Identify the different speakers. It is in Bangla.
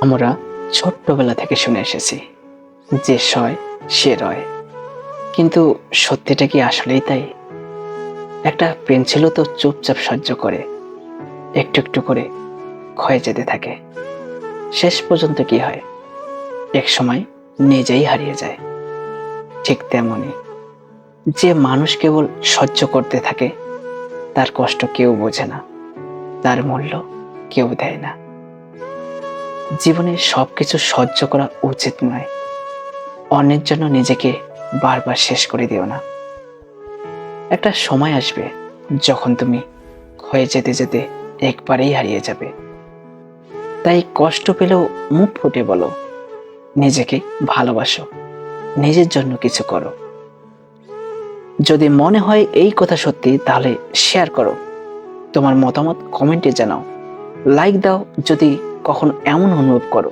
Speaker 1: আমরা ছোট্টবেলা থেকে শুনে এসেছি যে সয়, সে রয়। কিন্তু সত্যিটা কি আসলেই তাই? একটা পেন্সিলও তো চুপচাপ সহ্য করে, একটু একটু করে ক্ষয়ে যেতে থাকে। শেষ পর্যন্ত কি হয়? এক সময় নিজেই হারিয়ে যায়। ঠিক তেমনই। যে মানুষ কেবল সহ্য করতে থাকে, তার কষ্ট কেউ বোঝে না। তার মূল্য কেউ দেয় না। জীবনে সবকিছু সহ্য করা উচিত নয়। অন্যের জন্য নিজেকে বারবার শেষ করে দিও না। একটা সময় আসবে যখন তুমি ক্ষয়ে যেতে যেতে একবারেই হারিয়ে যাবে। তাই কষ্ট পেলেও মুখ ফুটে বলো, নিজেকে ভালোবাসো, নিজের জন্য কিছু করো। যদি মনে হয় এই কথা সত্যি, তাহলে শেয়ার করো। তোমার মতামত কমেন্টে জানাও। লাইক দাও যদি কখনো এমন অনুভব করো।